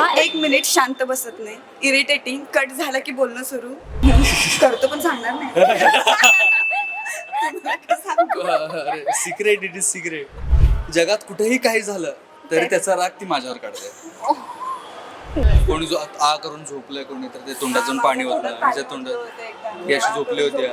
हा एक मिनिट शांत बसत नाही. इरिटेटिंग कट झाला की बोलणं सुरू. करतो पण सांगणार नाही? सिक्रेट इट इज सिक्रेट जगात कुठेही काही झालं तरी त्याचा राग ती माझ्यावर काढते. कोणी जो आ करून झोपलंय कोणी तर ते तोंडात जाऊन पाणी होतं ह्याच्या तोंडात ही अशी झोपली होती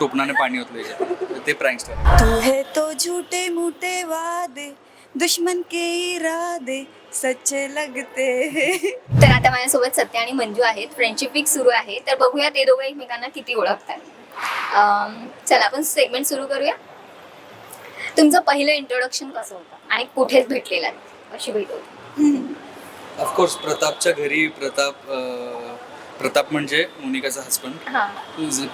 टोपणाने पाणी होतं ते प्रँक स्टार तू है तो झूठे मूठे वादे दुश्मन के इरादे सच्चे लगते हैं. तर आता माझ्यासोबत सत्य आणि मंजू आहेत. फ्रेंडशिप वीक सुरू आहे. तर बघूया ते दोघं एकमेकांना किती ओळखतात. अम, चला आपण सेगमेंट सुरू करूया. तुमचं पहिलं इंट्रोडक्शन कसं होतं? आणि कुठेच भेटलेलं कशी भेट होती. ऑफकोर्स प्रतापच्या घरी प्रताप अं, प्रताप म्हणजे मोनिकाचा हस्बंड हा.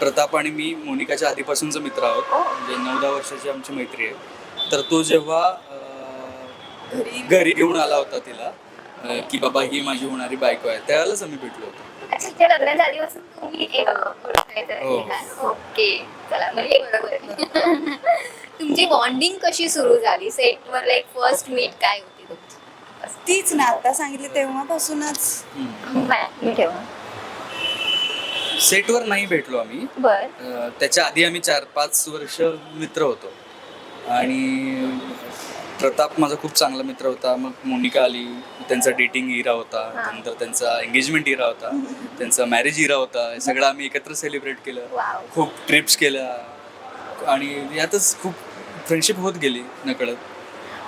प्रताप आणि मी मोनिकाच्या आधीपासूनचा मित्र आहोत. म्हणजे नऊ दहा वर्षाची आमची मैत्री आहे. तर तो जेव्हा अं, घरी घरी घेऊन आला होता तिला अं, की बाबा ही माझी होणारी बायको आहे. त्यावेळेलाच आम्ही भेटलो होतो. अच्छा तुम्ही हो. ओके चला म्हणजे बरोबर. आहे. तुमची बॉन्डिंग कशी सुरू झाली? सेटवर लाईक फर्स्ट मीट काय होती तुमची? तीच ना आता सांगितलं तेव्हापासूनच. मी ठेवा सेटवर नाही भेटलो आम्ही. बर. अं, त्याच्या आधी आम्ही चार पाच वर्ष मित्र होतो. आणि प्रताप माझा खूप चांगला मित्र होता. मग मोनिका आली. त्यांचा डेटिंग इरा होता. नंतर त्यांचा एंगेजमेंट इरा होता. त्यांचा मॅरेज इरा होता. हे सगळं आम्ही एकत्र सेलिब्रेट केलं. खूप ट्रिप्स केल्या. आणि यातच खूप फ्रेंडशिप होत गेली नकळत.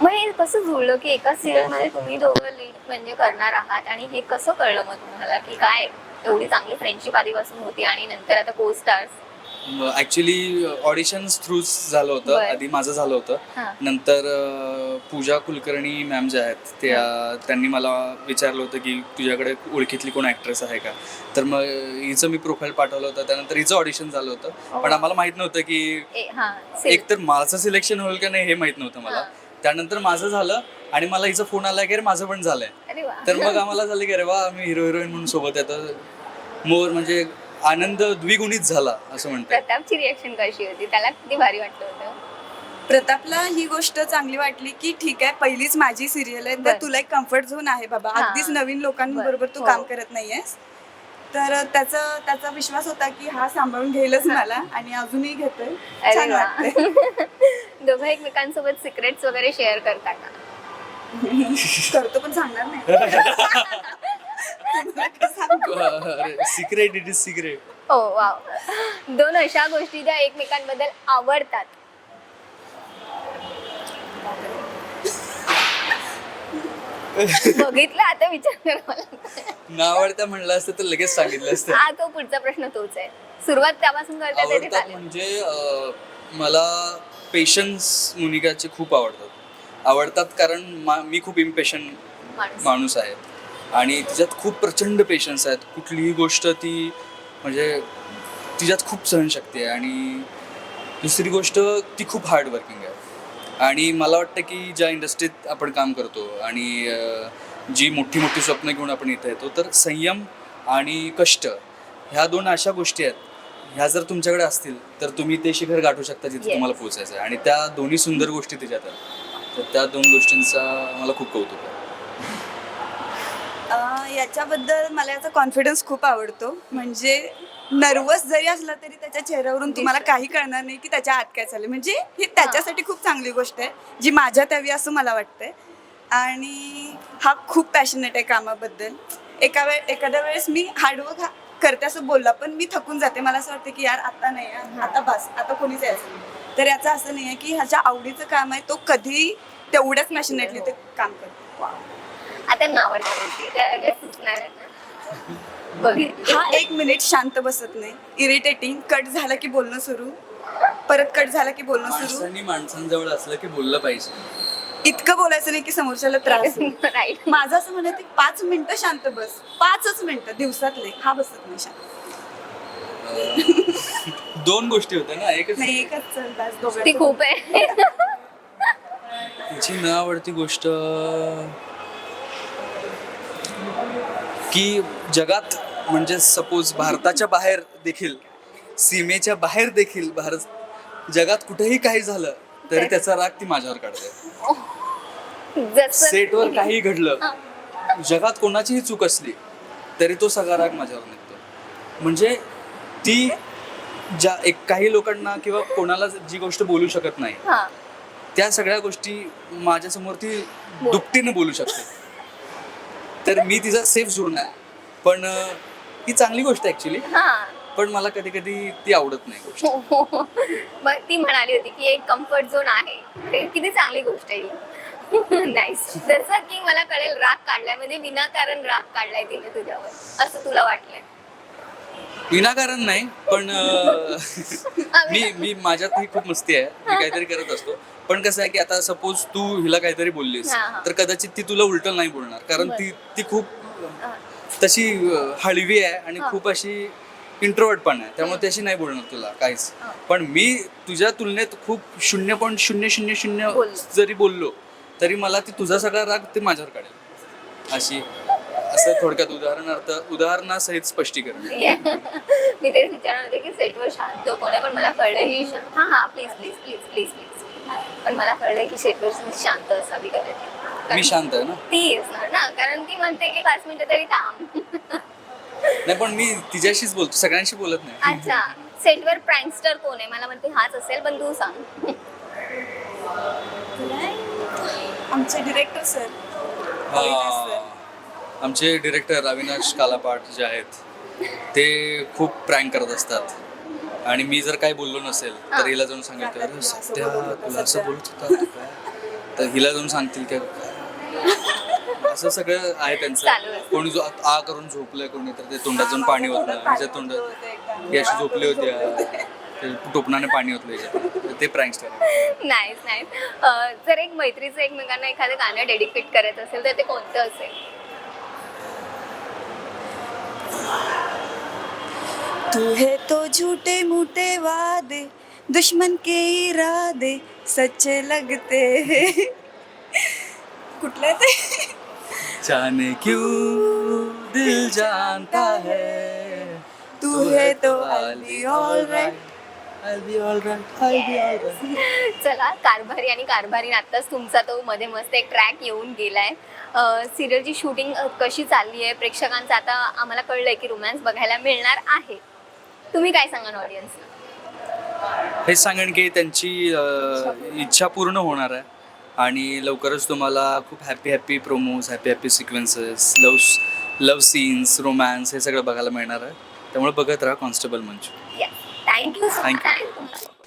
मग हे कसं जुळलं की एका सिरियलमध्ये तुम्ही दोघं लीड म्हणजे करणार आहात? आणि हे कसं कळलं मग तुम्हाला की काय एवढी चांगली फ्रेंडशिप आधीपासून होती आणि नंतर आता को स्टार्स ऍक्च्युली ऑडिशन्स थ्रू झालं होतं. बरं. आधी माझं झालं होतं. हा. नंतर अं, पूजा कुलकर्णी मॅम ज्या आहेत त्या त्यांनी मला विचारलं होतं की तुझ्याकडे ओळखीतली कोण ऍक्ट्रेस आहे का? तर मग हिचं मी प्रोफाईल पाठवलं होतं. त्यानंतर हिचं ऑडिशन झालं होतं. पण आम्हाला माहीत नव्हतं की हा एक तर माझं सिलेक्शन होईल का नाही हे माहीत नव्हतं मला. त्यानंतर माझं झालं आणि मला हिचा फोन आला की अरे माझं पण झालंय. अरे वा. तर मग आम्हाला झालं की अरे वा आम्ही हिरो हिरोईन म्हणून सोबत येतो. मोर म्हणजे आनंद द्विगुणित झाला असं म्हणते प्रतापची रिएक्शन कशी होती? त्याला किती भारी वाटलं होतं? प्रतापला ही गोष्ट चांगली वाटली की ठीक आहे पहिलीच माझी सिरियल आहे तर बर. तुला एक कम्फर्ट झोन आहे बाबा. हा. अगदीच नवीन लोकांबरोबर तू हो. काम करत नाहीयेस. तर त्याचा त्याचा विश्वास होता की हा सांभाळून घेईलच मला आणि अजूनही घेतोय. छान अरे वा. वाटतंय. दोघं एकमेकांसोबत सिक्रेट्स वगैरे शेअर करता का? करतो पण सांगणार नाही? सिक्रेट इट इज सिक्रेट हो वाव दोन अशा गोष्टी ज्या एकमेकांबद्दल आवडतात. बघितलं आता विचार मला. न आवडता म्हणलं असतं तर लगेच सांगितलं असतं. हा तो पुढचा प्रश्न तोच आहे. सुरुवात त्यापासून करता आवडतात चालेल. म्हणजे अं, मला पेशन्स मुनिकाचे खूप आवडतात. आवडतात कारण मा- मी खूप इम्पेशन माणूस. माणूस आहे. आणि तिच्यात खूप प्रचंड पेशन्स आहेत. कुठलीही गोष्ट ती म्हणजे तिच्यात खूप सहनशक्ती आहे आणि दुसरी गोष्ट ती खूप हार्ड वर्किंग आहे. आणि मला वाटतं की ज्या इंडस्ट्रीत आपण काम करतो आणि जी मोठी मोठी स्वप्न घेऊन आपण इथं येतो तर संयम आणि कष्ट ह्या दोन अशा गोष्टी आहेत. ह्या जर तुमच्याकडे असतील तर तुम्ही ते शिखर गाठू शकता जिथे. तुम्हाला पोहोचायचं आहे. आणि त्या दोन्ही सुंदर गोष्टी तिच्यात आहेत. तर त्या दोन गोष्टींचा मला खूप कौतुक आहे. याच्याबद्दल मला याचा कॉन्फिडन्स खूप आवडतो. म्हणजे नर्वस जरी असला तरी त्याच्या चेहऱ्यावरून तुम्हाला काही कळणार नाही की त्याच्या आत काय चाललं म्हणजे ही त्याच्यासाठी खूप चांगली गोष्ट आहे जी माझ्यात यावी असं मला वाटतंय. आणि हा खूप पॅशनेट आहे कामाबद्दल. एका वेळ एखाद्या वेळेस मी हार्डवर्क करते असं बोलला पण मी थकून जाते. मला असं वाटतं की यार आता नाही यार, आता बस आता कोणीच यायचं तर याचं असं नाही आहे की ह्याच्या आवडीचं काम आहे तो कधी तेवढ्याच पॅशनेटली ते काम करतो. आता नाव सुचणार? बघितलं हा एक मिनिट शांत बसत नाही. इरिटेटिंग कट झाला की बोलणं सुरू? परत कट झाला की बोलणं सुरू? माणसांनी माणसांजवळ असलं की बोललं पाहिजे. इतकं बोलायचं नाही की समोरच्याला त्रास होईल. राईट माझं असं म्हणत आहे, पाच मिनिटं शांत बस. पाचच मिनिटं. दिवसातले. हा बसत नाही शांत. अं, दोन गोष्टी होत्या ना. एकच नाही एकच चल बस ती दोघांचं खूप आहे. तिची न आवडती गोष्ट की जगात म्हणजे सपोज भारताच्या बाहेर देखील सीमेच्या बाहेर देखील भारत जगात कुठेही काही झालं तरी त्याचा राग ती माझ्यावर काढते. सेटवर काही घडलं जगात कोणाचीही चूक असली तरी तो सगळा राग माझ्यावर निघतो. म्हणजे ती ज्या एक काही लोकांना किंवा कोणाला जी गोष्ट बोलू शकत नाही त्या सगळ्या गोष्टी माझ्यासमोर ती. दुपटीने बोलू शकते. तर मी तिचा सेफ झोन आहे. पण अं, ही चांगली गोष्ट ऍक्च्युली हा. पण मला कधी कधी ती आवडत नाही गोष्ट. मग ती म्हणाली होती की एक कम्फर्ट झोन आहे. ते किती चांगली गोष्ट आहे नाईस जसं की मला कळेल राग काढलाय. म्हणजे विनाकारण राग काढलाय तिने तुझ्यावर. असं तुला वाटलंय? विनाकारण नाही पण अं, मी मी माझ्यात ही खूप मस्ती आहे मी काहीतरी करत असतो पण कसं आहे की आता सपोज तू हिला काहीतरी बोललीस हा, हा. तर कदाचित ती तुला उलट नाही बोलणार कारण ती ती खूप. तशी अं, हळवी आहे आणि. खूप अशी इंट्रोवर्ट पण आहे त्यामुळे त्याशी नाही बोलणार तुला काहीच हा. पण मी तुझ्या तुलनेत खूप शून्य पॉईंट शून्य शून्य शून्य बोललो. जरी बोललो तरी मला ती तुझा सगळा राग ते माझ्यावर काढेल अशी असं थोडक्यात उदाहरणार्थ उदाहरणासहित स्पष्टीकरण. मी तेच विचारणार होते की सेटवर शांत कोण आहे पण मला कळलं ही हा हा please please please please please पण मला कळलंय की सेटवर शांत असावी कदाचित मी शांत आहे ना? ती असणार ना कारण ती म्हणते की पाच मिनिटं तरी थांब. नाही पण मी तिच्याशीच बोलतो सगळ्यांशी बोलत नाही. अच्छा सेटवर प्रँकस्टर कोण आहे? मला म्हणते हाच असेल पण तू सांग. आमचे डिरेक्टर सर. आमचे डिरेक्टर अविनाश कालापाट जे आहेत ते खूप प्रँक करत असतात. आणि मी जर काय बोललो नसेल तर हिला जाऊन सांगितलं अरे सत्या तुला असं बोलत होता तू काय?" तर हिला जाऊन सांगतील की असं सगळं आहे त्यांचं. कोणी जो आ करून झोपलंय कोणी तर ते तोंडात जाऊन पाणी होतं ह्याच्या तोंडात ही अशी झोपली होत्या ते टोपणाने पाणी होतं ते प्रँक स्टार नाहीच नाही जर एक मैत्रीचं एकमेकांना एखादं गाणं डेडिकेट करायचं असेल तर ते कोणतं असेल? तू है तो झूठे मूठे वादे दुश्मन के इरादे सच्चे लगते हैं। कुठलं ते? जाने क्यों दिल जानता है? तू है तो I'll be alright. I'll be alright, I'll be alright. चला कारभारी आणि कारभारी आत्ताच तुमचा तो मध्ये मस्त एक ट्रॅक येऊन गेलाय. सिरियलची शूटिंग कशी चालली आहे प्रेक्षकांचं आता आम्हाला कळलंय की रोमॅन्स बघायला मिळणार आहे. तुम्ही काय सांगा ऑडियन्सला हेच सांगेन की त्यांची अं, इच्छा पूर्ण होणार आहे. आणि लवकरच तुम्हाला खूप happy happy promos happy happy sequences love love scenes romance हे सगळं बघायला मिळणार आहे. त्यामुळे बघत राहा कॉन्स्टेबल मंच थँक्यू Thank you. थँक्यू